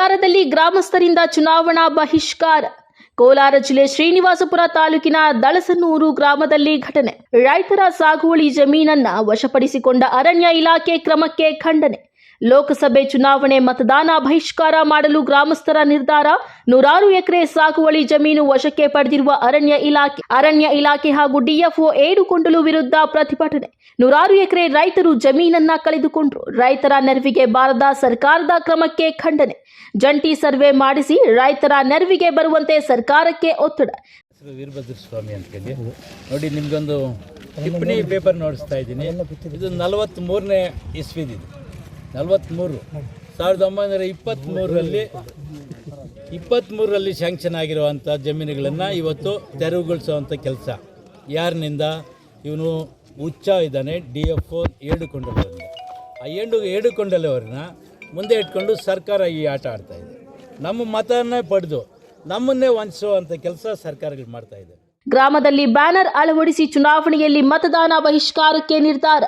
ಕೋಲಾರದಲ್ಲಿ ಗ್ರಾಮಸ್ಥರಿಂದ ಚುನಾವಣಾ ಬಹಿಷ್ಕಾರ. ಕೋಲಾರ ಜಿಲ್ಲೆ ಶ್ರೀನಿವಾಸಪುರ ತಾಲೂಕಿನ ದಳಸನೂರು ಗ್ರಾಮದಲ್ಲಿ ಘಟನೆ. ರೈತರ ಸಾಗುವಳಿ ಜಮೀನನ್ನ ವಶಪಡಿಸಿಕೊಂಡ ಅರಣ್ಯ ಇಲಾಖೆ ಕ್ರಮಕ್ಕೆ ಖಂಡನೆ. ಲೋಕಸಭೆ ಚುನಾವಣೆ ಮತದಾನ ಬಹಿಷ್ಕಾರ ಮಾಡಲು ಗ್ರಾಮಸ್ಥರ ನಿರ್ಧಾರ, ನೂರಾರು ಎಕರೆ ಸಾಗುವಳಿ ಜಮೀನು ವಶಕ್ಕೆ ಪಡೆದಿರುವ ಅರಣ್ಯ ಇಲಾಖೆ ಅರಣ್ಯ ಇಲಾಖೆ ಹಾಗೂ ಡಿಎಫ್ಒ ಏಡುಕೊಂಡಲು ವಿರುದ್ಧ ಪ್ರತಿಭಟನೆ. ನೂರಾರು ಎಕರೆ ರೈತರು ಜಮೀನನ್ನ ಕಳೆದುಕೊಂಡ್ರು. ರೈತರ ನೆರವಿಗೆ ಬಾರದ ಸರ್ಕಾರದ ಕ್ರಮಕ್ಕೆ ಖಂಡನೆ. ಜಂಟಿ ಸರ್ವೆ ಮಾಡಿಸಿ ರೈತರ ನೆರವಿಗೆ ಬರುವಂತೆ ಸರ್ಕಾರಕ್ಕೆ ಒತ್ತಡ. ವೀರಭದ್ರ ಸ್ವಾಮಿ ಅಂತೇಳಿ ನೋಡಿ, ನಿಮ್ಗೊಂದು ಟಿಪ್ಪಣಿ ಪೇಪರ್ ನೋಡಿಸ್ತಾ ಇದ್ದೀನಿ. ಇದು ನಲವತ್ತ್ಮೂರನೇ ಇಸ್ವಿದು ನಲವತ್ತ್ಮೂರು ಸಾವಿರದ ಒಂಬೈನೂರ ಇಪ್ಪತ್ತ್ಮೂರರಲ್ಲಿ ಇಪ್ಪತ್ತ್ಮೂರರಲ್ಲಿ ಶಾಂಕ್ಷನ್ ಆಗಿರುವಂಥ ಜಮೀನುಗಳನ್ನು ಇವತ್ತು ತೆರವುಗೊಳಿಸುವಂಥ ಕೆಲಸ. ಯಾರಿನಿಂದ? ಇವನು ಹುಚ್ಚ ಇದ್ದಾನೆ ಡಿ ಎಫ್ ಒ ಏಡುಕೊಂಡಲ್ಲವರಿಂದ ಆ ಏಡು ಏಡುಕೊಂಡಲ್ಲವ್ರನ್ನ ಮುಂದೆ ಇಟ್ಕೊಂಡು ಸರ್ಕಾರ ಈ ಆಟ ಆಡ್ತಾ ಇದೆ. ನಮ್ಮ ಮತವನ್ನೇ ಪಡೆದು ನಮ್ಮನ್ನೇ ವಂಚಿಸುವಂಥ ಕೆಲಸ ಸರ್ಕಾರಗಳು ಮಾಡ್ತಾ ಇದೆ. ಗ್ರಾಮದಲ್ಲಿ ಬ್ಯಾನರ್ ಅಳವಡಿಸಿ ಚುನಾವಣೆಯಲ್ಲಿ ಮತದಾನ ಬಹಿಷ್ಕಾರಕ್ಕೆ ನಿರ್ಧಾರ.